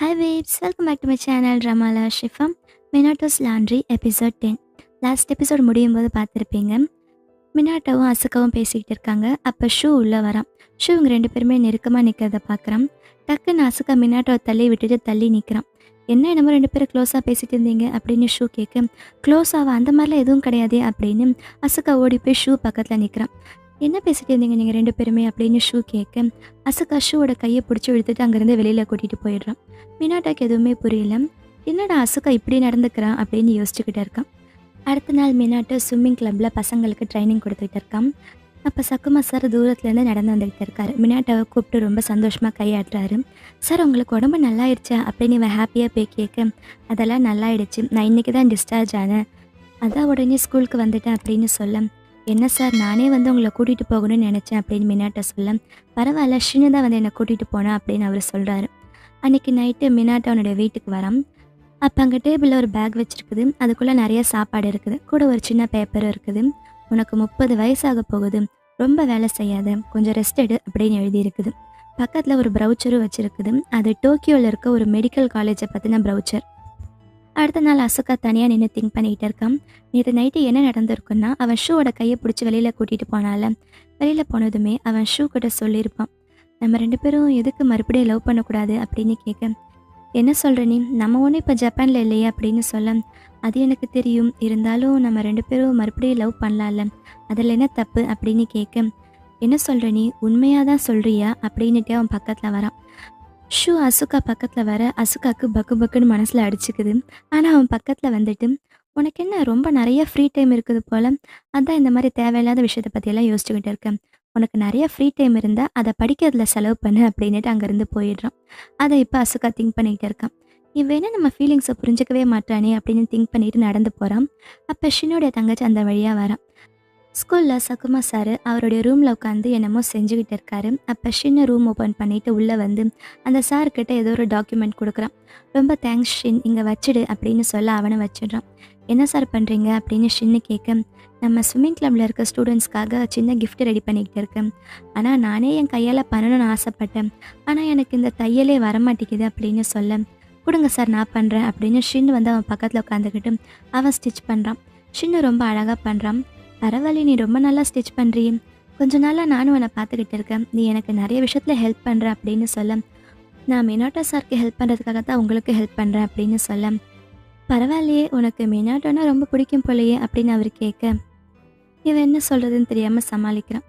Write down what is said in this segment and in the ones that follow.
Hi vapes welcome back to my channel ரமாலா ஷிஃபம் மினாட்டோஸ் laundry episode ten last episode முடியும் போது பார்த்துருப்பீங்க. மினாட்டோவும் அசுக்காவும் பேசிக்கிட்டு இருக்காங்க. அப்போ ஷூ உள்ளே வரான். ஷூ இவங்க ரெண்டு பேருமே நெருக்கமாக நிற்கிறத பார்க்குறான். டக்குன்னு அசுக்கா மினாட்டோவை தள்ளி விட்டுட்டு தள்ளி நிற்கிறான் என்ன என்னமோ ரெண்டு பேரும் க்ளோஸாக பேசிகிட்டு இருந்தீங்க? அப்படின்னு ஷூ கேட்க க்ளோஸ் ஆக அந்த மாதிரிலாம் எதுவும் கிடையாது அப்படின்னு அசுக்கா ஓடி போய் ஷூ பக்கத்தில் நிற்கிறான் என்ன பேசிட்டு இருந்தீங்க நீங்கள் ரெண்டு பேருமே அப்படின்னு ஷூ கேட்க அசுகா ஷூவோட கையை பிடிச்சி இழுத்துட்டு அங்கேருந்து வெளியில் கூட்டிகிட்டு போயிடுறான். மினாட்டாக்கு எதுவுமே புரியல. என்னடா அசுக்கா இப்படி நடந்துக்கிறான் அப்படின்னு யோசிச்சுக்கிட்டு இருக்கான். அடுத்த நாள் மினாட்டு ஸ்விம்மிங் கிளப்பில் பசங்களுக்கு ட்ரைனிங் கொடுத்துக்கிட்டு இருக்கான். அப்போ சக்குமா சார் தூரத்துலேருந்து நடந்து வந்துக்கிட்டு இருக்காரு. மினாட்டாவை கூப்பிட்டு ரொம்ப சந்தோஷமாக கையாட்டுறாரு. சார் உங்களுக்கு உடம்பு நல்லாயிடுச்சா அப்படின்னு இவன் ஹாப்பியாக போய் கேட்க அதெல்லாம் நல்லாயிடுச்சு. நான் இன்றைக்கி தான் டிஸ்சார்ஜ் ஆனேன். அதான் உடனே ஸ்கூலுக்கு வந்துட்டேன் அப்படின்னு சொல்ல என்ன சார் நானே வந்து உங்களை கூட்டிகிட்டு போகணும்னு நினச்சேன் அப்படின்னு மினாட்ட சொல்ல பரவாயில்ல ஷினு தான் வந்து என்னை கூட்டிகிட்டு போனேன் அப்படின்னு அவர் சொல்கிறாரு அன்றைக்கி நைட்டு மினாட்டா அவனுடைய வீட்டுக்கு வரான். அப்போ அங்கே டேபிளில் ஒரு பேக் வச்சுருக்குது. அதுக்குள்ளே நிறைய சாப்பாடு இருக்குது. கூட ஒரு சின்ன பேப்பரும் இருக்குது. உனக்கு முப்பது வயசாக போகுது. ரொம்ப வேலை செய்யாத. கொஞ்சம் ரெஸ்ட் எடு அப்படின்னு எழுதியிருக்குது. பக்கத்தில் ஒரு ப்ரௌச்சரும் வச்சுருக்குது. அது டோக்கியோவில் இருக்க ஒரு மெடிக்கல் காலேஜை பற்றின ப்ரௌச்சர். அடுத்த நாள் அசோகா தனியாக நின்று திங்க் பண்ணிகிட்டு இருக்கான் நேற்று நைட்டு என்ன நடந்திருக்குன்னா அவன் ஷூவோட கையை பிடிச்சி வெளியில் கூட்டிகிட்டு போனால. வெளியில் போனதுமே அவன் ஷூ கிட்ட சொல்லியிருப்பான். நம்ம ரெண்டு பேரும் எதுக்கு மறுபடியும் லவ் பண்ணக்கூடாது அப்படின்னு கேட்க என்ன சொல்கிற நீ? நம்ம ஒன்றும் இப்போ ஜப்பானில் இல்லையே அப்படின்னு சொல்ல அது எனக்கு தெரியும். இருந்தாலும் நம்ம ரெண்டு பேரும் மறுபடியும் லவ் பண்ணலாம்ல. அதில் என்ன தப்பு? அப்படின்னு கேட்க என்ன சொல்கிற நீ? உண்மையாக தான் சொல்கிறியா அப்படின்னுட்டே அவன் பக்கத்தில் வரான். ஷூ அசுகா பக்கத்தில் வர அசுகாக்கு பக்கு பக்குன்னு மனசில் அடிச்சுக்குது. ஆனால் அவன் பக்கத்தில் வந்துட்டு உனக்கு என்ன ரொம்ப நிறைய ஃப்ரீ டைம் இருக்குது போல்? அதான் இந்த மாதிரி தேவையில்லாத விஷயத்தை பற்றியெல்லாம் யோசிச்சுக்கிட்டு இருக்கேன். உனக்கு நிறைய ஃப்ரீ டைம் இருந்தால் அதை படிக்கிறதுல செலவு பண்ணு அப்படின்னுட்டு அங்கேருந்து போயிடுறான். அதை இப்போ அசுகா திங்க் பண்ணிக்கிட்டு இருக்கான். இவன் என்ன நம்ம ஃபீலிங்ஸை புரிஞ்சிக்கவே மாட்டானே? அப்படின்னு திங்க் பண்ணிட்டு நடந்து போகிறான் அப்போ ஷினோடைய தங்கச்சி அந்த வழியாக வரான். ஸ்கூலில் சகுமா சார் அவருடைய ரூமில் உட்காந்து என்னமோ செஞ்சுக்கிட்டு இருக்காரு. அப்போ ஷின்னை ரூம் ஓப்பன் பண்ணிவிட்டு உள்ளே வந்து அந்த சார்கிட்ட ஏதோ ஒரு டாக்குமெண்ட் கொடுக்குறான். ரொம்ப தேங்க்ஸ் ஷின் இங்கே வச்சிடு அப்படின்னு சொல்ல அவனை வச்சிடுறான். என்ன சார் பண்ணுறீங்க அப்படின்னு ஷின்னு கேட்க நம்ம ஸ்விம்மிங் கிளப்பில் இருக்க ஸ்டூடெண்ட்ஸ்க்காக சின்ன கிஃப்ட் ரெடி பண்ணிக்கிட்டு இருக்கேன். ஆனால் நானே என் கையால் பண்ணணும்னு ஆசைப்பட்டேன். ஆனால் எனக்கு இந்த தையலே வரமாட்டேங்குது அப்படின்னு சொல்ல கொடுங்க சார் நான் பண்ணுறேன் அப்படின்னு ஷின் வந்து அவன் பக்கத்தில் உட்காந்துக்கிட்டு அவன் ஸ்டிச் பண்ணுறான் ஷின்னு ரொம்ப அழகாக பண்ணுறான் பரவாயில்ல நீ ரொம்ப நல்லா ஸ்டிச் பண்ணுறியே கொஞ்ச நாளாக நானும் உன்னை பார்த்துக்கிட்டு இருக்கேன். நீ எனக்கு நிறைய விஷயத்தில் ஹெல்ப் பண்ணுற அப்படின்னு சொல்ல. நான் மினாட்டோ சாருக்கு ஹெல்ப் பண்ணுறதுக்காக தான் உங்களுக்கு ஹெல்ப் பண்ணுறேன் அப்படின்னு சொல்ல. பரவாயில்லையே உனக்கு மினாட்டோனா ரொம்ப பிடிக்கும் போலையே அப்படின்னு அவர் கேட்க. இவன் என்ன சொல்கிறதுன்னு தெரியாமல் சமாளிக்கிறான்.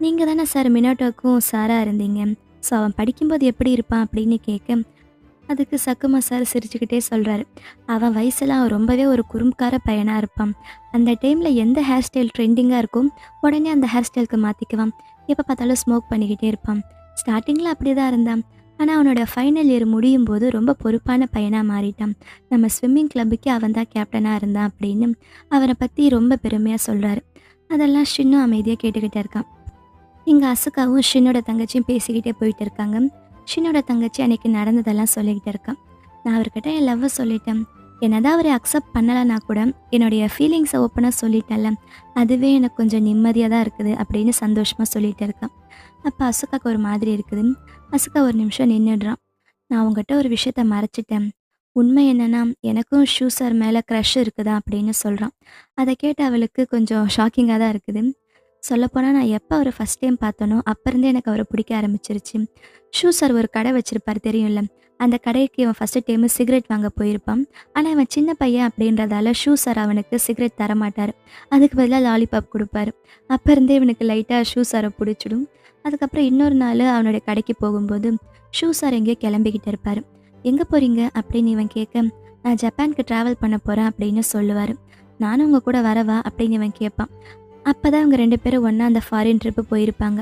நீங்கள் தானே சார் மினாட்டோக்கும் சாராக இருந்தீங்க. ஸோ அவன் படிக்கும்போது எப்படி இருப்பான் அப்படின்னு கேட்க. அதுக்கு சக்குமா சார் சிரிச்சுக்கிட்டே சொல்கிறாரு அவன் வயசெல்லாம் அவன் ரொம்பவே ஒரு குறும்கார பையனாக இருப்பான். அந்த டைமில் எந்த ஹேர் ஸ்டைல் ட்ரெண்டிங்காக இருக்கும் உடனே அந்த ஹேர் ஸ்டைலுக்கு மாற்றிக்குவான் எப்போ பார்த்தாலும் ஸ்மோக் பண்ணிக்கிட்டே இருப்பான். ஸ்டார்டிங்கில் அப்படி தான் இருந்தான். ஆனால் அவனோட ஃபைனல் இயர் முடியும் போது ரொம்ப பொறுப்பான பையனாக மாறிட்டான். நம்ம ஸ்விம்மிங் கிளப்புக்கு அவன் தான் கேப்டனாக இருந்தான் அப்படின்னு அவரை பற்றி ரொம்ப பெருமையாக சொல்கிறாரு அதெல்லாம் ஷின்னும் அமைதியாக கேட்டுக்கிட்டே இருக்கான். இங்கே அசுக்காவும் ஷின்னோட தங்கச்சியும் பேசிக்கிட்டே போயிட்டு இருக்காங்க. ஷின்னோட தங்கச்சி அன்னைக்கு நடந்ததெல்லாம் சொல்லிக்கிட்டு இருக்கேன் நான் அவர்கிட்ட என் லவ்வை சொல்லிட்டேன். என்னதான் அவரை அக்செப்ட் பண்ணலைன்னா கூட என்னுடைய ஃபீலிங்ஸை ஓப்பனாக சொல்லிட்டேன்ல. அதுவே எனக்கு கொஞ்சம் நிம்மதியாக தான் இருக்குது அப்படின்னு சந்தோஷமாக சொல்லிட்டு இருக்கேன் அப்போ அசுக்காக்கு ஒரு மாதிரி இருக்குது. அசுக்கா ஒரு நிமிஷம் நின்றுடுறான் நான் உங்ககிட்ட ஒரு விஷயத்த மறைச்சிட்டேன். உண்மை என்னன்னா எனக்கும் ஷூ சார் மேலே க்ரஷ் இருக்குதா? அப்படின்னு சொல்கிறான் அதை கேட்டு அவளுக்கு கொஞ்சம் ஷாக்கிங்காக தான் இருக்குது. சொல்லப்போனால் நான் எப்போ அவரை ஃபஸ்ட் டைம் பார்த்தனோ அப்போருந்தே எனக்கு அவரை பிடிக்க ஆரம்பிச்சிருச்சு. ஷூ சார் ஒரு கடை வச்சுருப்பார் தெரியும்ல? அந்த கடைக்கு இவன் ஃபஸ்ட்டு டைமு சிகரெட் வாங்க போயிருப்பான். ஆனால் இவன் சின்ன பையன் அப்படின்றதால ஷூ சார் அவனுக்கு சிகரெட் தரமாட்டார். அதுக்கு பதிலாக லாலிபாப் கொடுப்பாரு. அப்போ இருந்தே இவனுக்கு லைட்டாக ஷூ சாரை பிடிச்சிடும். அதுக்கப்புறம் இன்னொரு நாள் அவனுடைய கடைக்கு போகும்போது ஷூ சார் எங்கேயோ கிளம்பிக்கிட்டு இருப்பார். எங்கே போகிறீங்க அப்படின்னு இவன் கேட்க நான் ஜப்பானுக்கு ட்ராவல் பண்ண போகிறேன் அப்படின்னு சொல்லுவார். நானும் உங்கள் கூட வரவா? அப்படின்னு இவன் கேட்பான் அப்போ தான் அவங்க ரெண்டு பேரும் ஒன்றா அந்த ஃபாரின் ட்ரிப்பு போயிருப்பாங்க.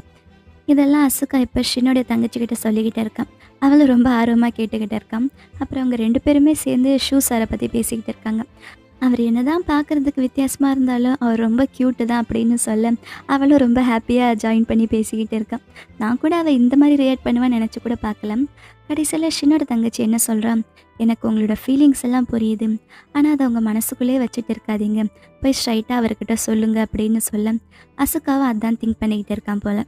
இதெல்லாம் அசுக்கா இப்போ ஷின்னோடைய தங்கச்சிக்கிட்ட சொல்லிக்கிட்டே இருக்கான். அவளும் ரொம்ப ஆர்வமாக கேட்டுக்கிட்டே இருக்கான். அப்புறம் அவங்க ரெண்டு பேருமே சேர்ந்து ஷூ சாரை பற்றி பேசிக்கிட்டு இருக்காங்க. அவர் என்ன தான் பார்க்குறதுக்கு வித்தியாசமாக இருந்தாலும் அவர் ரொம்ப க்யூட்டு தான் அப்படின்னு சொல்ல அவளும் ரொம்ப ஹாப்பியாக ஜாயின் பண்ணி பேசிக்கிட்டு இருக்கான். நான் கூட அவள் இந்த மாதிரி ரியாக்ட் பண்ணுவான்னு நினச்சி கூட பார்க்கல கடைசியில் ஷின்னோட தங்கச்சி என்ன சொல்கிறான் எனக்கு உங்களோட ஃபீலிங்ஸ் எல்லாம் புரியுது. ஆனால் அதை உங்கள் மனசுக்குள்ளே வச்சுட்டு இருக்காதீங்க. போய் ஸ்ட்ரைட்டாக அவர்கிட்ட சொல்லுங்க அப்படின்னு சொல்ல. அசுக்காவும் அதான் திங்க் பண்ணிக்கிட்டு இருக்கான் போல்.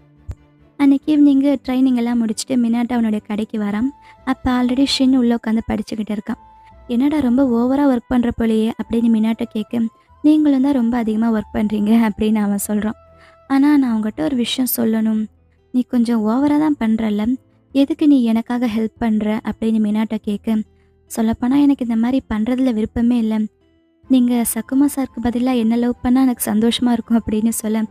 அன்னைக்கு ஈவினிங்கு ட்ரைனிங் எல்லாம் முடிச்சுட்டு மினாட்டா அவனுடைய கடைக்கு வரான். அப்போ ஆல்ரெடி ஷின் உள்ளே உட்காந்து படிச்சுக்கிட்டு இருக்கான். என்னடா ரொம்ப ஓவராக ஒர்க் பண்ணுற போலையே? அப்படின்னு மினாட்டை கேட்க. நீங்களும் தான் ரொம்ப அதிகமாக ஒர்க் பண்ணுறீங்க அப்படின்னு அவன் சொல்கிறான் ஆனால் நான் அவங்ககிட்ட ஒரு விஷயம் சொல்லணும். நீ கொஞ்சம் ஓவராக தான் பண்ணுறல்ல எதுக்கு நீ எனக்காக ஹெல்ப் பண்ணுற அப்படின்னு மினாட்டை கேட்க. சொல்லப்போனால் எனக்கு இந்த மாதிரி பண்ணுறதுல விருப்பமே இல்லை. நீங்கள் சக்குமா சாருக்கு பதிலாக என்ன லவ் பண்ணால் எனக்கு சந்தோஷமாக இருக்கும் அப்படின்னு சொல்ல.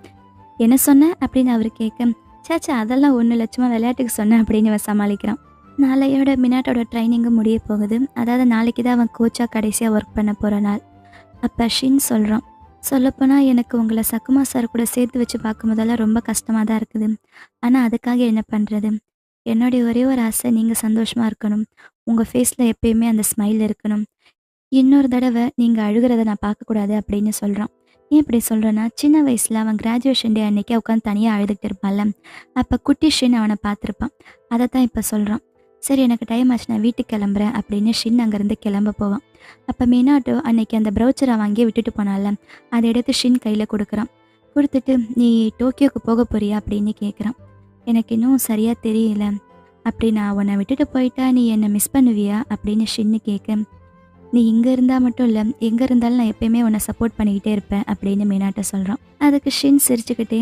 என்ன சொன்ன? அப்படின்னு அவர் கேட்க சேச்சா அதெல்லாம் ஒன்று லட்சமாக விளையாட்டுக்கு சொன்னேன் அப்படின்னு அவன் சமாளிக்கிறான். நாளையோட மினாட்டோட ட்ரைனிங்கும் முடிய போகுது. அதாவது நாளைக்கு தான் அவன் கோச்சாக கடைசியாக ஒர்க் பண்ண போகிற நாள். அப்போ ஷின் சொல்கிறான் சொல்லப்போனால் எனக்கு உங்களை சக்குமா சார் கூட சேர்த்து வச்சு பார்க்கும்போதெல்லாம் ரொம்ப கஷ்டமாக தான் இருக்குது. ஆனால் அதுக்காக என்ன பண்ணுறது என்னுடைய ஒரே ஒரு ஆசை நீங்கள் சந்தோஷமாக இருக்கணும். உங்கள் ஃபேஸில் எப்பயுமே அந்த ஸ்மைல் இருக்கணும். இன்னொரு தடவை நீங்கள் அழுகிறத நான் பார்க்கக்கூடாது அப்படின்னு சொல்கிறான் ஏன் இப்படி சொல்கிறேன்னா சின்ன வயசில் அவன் கிராஜுவேஷன் டே அன்றைக்கி உட்காந்து தனியாக அழுதுகிட்டு இருப்பான்ல. அப்போ குட்டி ஷின் அவனை பார்த்துருப்பான். அதை தான் இப்போ சொல்கிறான் சரி எனக்கு டைம் ஆச்சு நான் வீட்டுக்கு கிளம்புறேன் அப்படின்னு ஷின் அங்கேருந்து கிளம்ப போவான். அப்போ மீனாட்டோ அன்னைக்கு அந்த ப்ரௌச்சரை வாங்கி விட்டுட்டு போனால அதை எடுத்து ஷின் கையில் கொடுக்குறான். கொடுத்துட்டு நீ டோக்கியோக்கு போக போறியா? அப்படின்னு கேட்குறான் எனக்கு இன்னும் சரியாக தெரியல. அப்படி நான் உன்னை விட்டுட்டு போயிட்டா நீ என்னை மிஸ் பண்ணுவியா? அப்படின்னு ஷின்னு கேட்க நீ இங்கே இருந்தால் மட்டும் இல்லை எங்கே இருந்தாலும் நான் எப்பயுமே உன்னை சப்போர்ட் பண்ணிக்கிட்டே இருப்பேன் அப்படின்னு மீனாட்ட சொல்கிறான் அதுக்கு ஷின் சிரிச்சுக்கிட்டே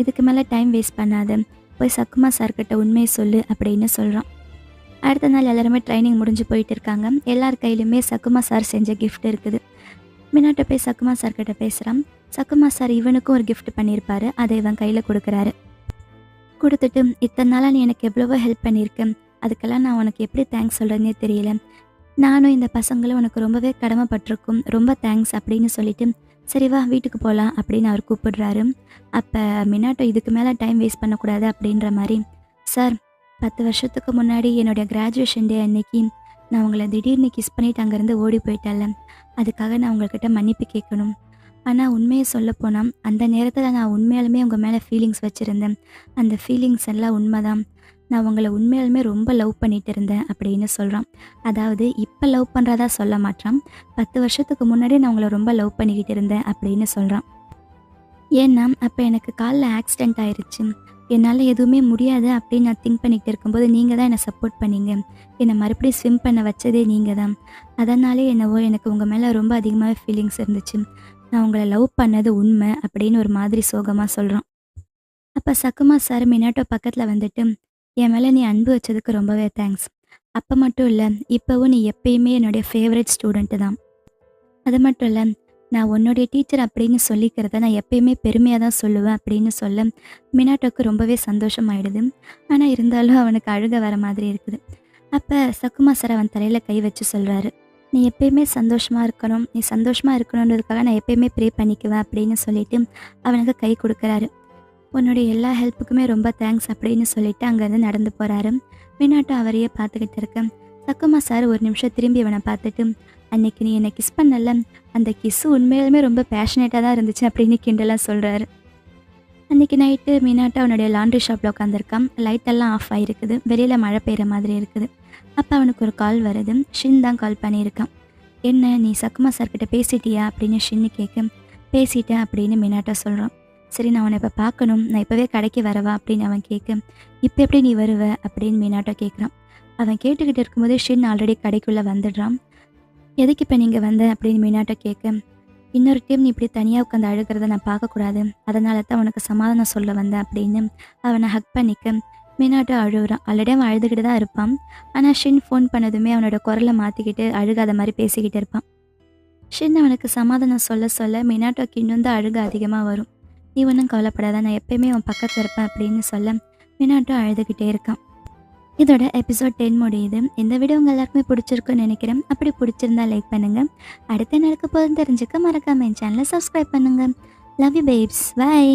இதுக்கு மேலே டைம் வேஸ்ட் பண்ணாத. போய் சக்குமா சார்கிட்ட உண்மையை சொல்லு அப்படின்னு சொல்கிறான் அடுத்த நாள் எல்லாருமே ட்ரைனிங் முடிஞ்சு போயிட்டு இருக்காங்க. எல்லார் கையிலுமே சக்குமா சார் செஞ்ச கிஃப்ட் இருக்குது. மினாட்ட போய் சக்குமா சார்கிட்ட பேசுகிறான் சக்குமா சார் இவனுக்கும் ஒரு கிஃப்ட் பண்ணியிருப்பாரு. அதை இவன் கையில் கொடுக்குறாரு. கொடுத்துட்டு இத்தனை நாளாக நீ எனக்கு எவ்வளவோ ஹெல்ப் பண்ணியிருக்க. அதுக்கெல்லாம் நான் உனக்கு எப்படி தேங்க்ஸ் சொல்கிறதுனே தெரியல. நானும் இந்த பசங்களும் உனக்கு ரொம்பவே கடமைப்பட்டிருக்கும். ரொம்ப தேங்க்ஸ் அப்படின்னு சொல்லிட்டு சரி வா வீட்டுக்கு போகலாம் அப்படின்னு அவர் கூப்பிடுறாரு. அப்போ மினாட்டோ இதுக்கு மேலே டைம் வேஸ்ட் பண்ணக்கூடாது அப்படின்ற மாதிரி சார் பத்து வருஷத்துக்கு முன்னாடி என்னுடைய கிராஜுவேஷன் டே அன்னைக்கு நான் உங்களை திடீர்னு கிஸ் பண்ணிட்டு அங்கேருந்து ஓடி போயிட்டேன்ல. அதுக்காக நான் உங்கள்கிட்ட மன்னிப்பு கேட்கணும். ஆனால் உண்மையை சொல்லப்போனால் அந்த நேரத்தில் நான் உண்மையாலுமே உங்கள் மேலே ஃபீலிங்ஸ் வச்சுருந்தேன். அந்த ஃபீலிங்ஸ் எல்லாம் உண்மைதான். நான் உங்களை உண்மையாலுமே ரொம்ப லவ் பண்ணிட்டு இருந்தேன் அப்படின்னு சொல்கிறான் அதாவது இப்போ லவ் பண்ணுறதா சொல்ல மாட்டான். பத்து வருஷத்துக்கு முன்னாடி நான் உங்களை ரொம்ப லவ் பண்ணிக்கிட்டு இருந்தேன் அப்படின்னு சொல்கிறான் ஏன்னா அப்போ எனக்கு காலில் ஆக்சிடெண்ட் ஆயிடுச்சு என்னால் எதுவுமே முடியாது அப்படின்னு நான் திங்க் பண்ணிக்கிட்டு இருக்கும்போது நீங்கள் தான் என்னை சப்போர்ட் பண்ணீங்க. என்னை மறுபடியும் ஸ்விம் பண்ண வச்சதே நீங்கள் தான். அதனாலே என்னவோ எனக்கு உங்கள் மேலே ரொம்ப அதிகமாக ஃபீலிங்ஸ் இருந்துச்சு. நான் உங்களை லவ் பண்ணது உண்மை அப்படின்னு ஒரு மாதிரி சோகமாக சொல்கிறான் அப்போ சக்குமா சார் மினாட்டோ பக்கத்தில் வந்துட்டு என் மேலே நீ அன்பு வச்சதுக்கு ரொம்பவே தேங்க்ஸ் அப்போ மட்டும் இல்லை இப்போவும் நீ எப்பயுமே என்னுடைய ஃபேவரட் ஸ்டூடெண்ட்டு தான். அது மட்டும் இல்லை நான் உன்னுடைய டீச்சர் அப்படின்னு சொல்லிக்கிறத நான் எப்பயுமே பெருமையாக தான் சொல்லுவேன் அப்படின்னு சொல்ல மினாட்டோக்கு ரொம்பவே சந்தோஷமாயிடுது ஆனால் இருந்தாலும் அவனுக்கு அழுக வர மாதிரி இருக்குது. அப்போ சக்குமா சார் அவன் தலையில் கை வச்சு சொல்கிறாரு நீ எப்பயுமே சந்தோஷமாக இருக்கணும். நீ சந்தோஷமாக இருக்கணுன்றதுக்காக நான் எப்பயுமே ப்ரே பண்ணிக்குவேன் அப்படின்னு சொல்லிட்டு அவனுக்கு கை கொடுக்குறாரு. உன்னுடைய எல்லா ஹெல்ப்புக்குமே ரொம்ப தேங்க்ஸ் அப்படின்னு சொல்லிட்டு அங்கேருந்து நடந்து போகிறாரு மினாட்டோ அவரையே பார்த்துக்கிட்டு இருக்கேன் சக்குமா சார் ஒரு நிமிஷம் திரும்பி இவனை பார்த்துட்டு அன்னைக்கு நீ என்னை கிஸ் பண்ணல. அந்த கிஸ்ஸு உண்மையிலுமே ரொம்ப பேஷனேட்டாக தான் இருந்துச்சு அப்படின்னு கிண்டலாக சொல்கிறாரு அன்னைக்கு நைட்டு மீனாட்டா அவனுடைய லாண்ட்ரி ஷாப்பில் உட்காந்துருக்கான் லைட்டெல்லாம் ஆஃப் ஆகிருக்குது வெளியில் மழை பெய்கிற மாதிரி இருக்குது. அப்போ அவனுக்கு ஒரு கால் வருது. ஷின் தான் கால் பண்ணியிருக்கான். என்ன நீ சக்குமா சார்கிட்ட பேசிட்டியா? அப்படின்னு ஷின்னு கேட்க பேசிட்டேன் அப்படின்னு மினாட்டா சொல்கிறான் சரி நான் உன்னை இப்போ பார்க்கணும். நான் இப்போவே கடைக்கு வரவா? அப்படின்னு அவன் கேட்க இப்போ எப்படி நீ வருவ? அப்படின்னு மீனாட்டா கேட்குறான். அவன் கேட்டுக்கிட்டு இருக்கும்போதே ஷின் ஆல்ரெடி கடைக்குள்ளே வந்துடுறான். எதுக்கு இப்போ நீங்கள் வந்த? அப்படின்னு மீனாட்ட கேட்க இன்னொரு டைம் நீ இப்படி தனியாக உட்காந்து அழுகிறத நான் பார்க்கக்கூடாது. அதனால தான் உனக்கு சமாதானம் சொல்ல வந்தேன் அப்படின்னு அவனை ஹக் பண்ணிக்க மீனாட்டம் அழுகுறான் ஆல்ரெடி அவன் அழுதுகிட்டு தான் இருப்பான். ஆனால் ஷின் ஃபோன் பண்ணதுமே அவனோட குரலை மாற்றிக்கிட்டு அழுகாத மாதிரி பேசிக்கிட்டு இருப்பான். ஷின் அவனுக்கு சமாதானம் சொல்ல சொல்ல மீனாட்டோக்கு இன்னும் தான் அழுக அதிகமாக வரும். நீ ஒன்றும் கவலைப்படாத நான் எப்பயுமே அவன் பக்கத்தில் இருப்பேன் அப்படின்னு சொல்ல மீனாட்டம் அழுதுகிட்டே இருக்கான். இதோட எபிசோட் டென் முடியுது. இந்த வீடியோ உங்கள் எல்லாருக்குமே பிடிச்சிருக்குன்னு நினைக்கிறேன். அப்படி பிடிச்சிருந்தா லைக் பண்ணுங்கள் அடுத்து நடக்க போதும் தெரிஞ்சுக்க மறக்காம என் சேனலை சப்ஸ்கிரைப் பண்ணுங்கள் லவ் யூ பேப்ஸ் பாய்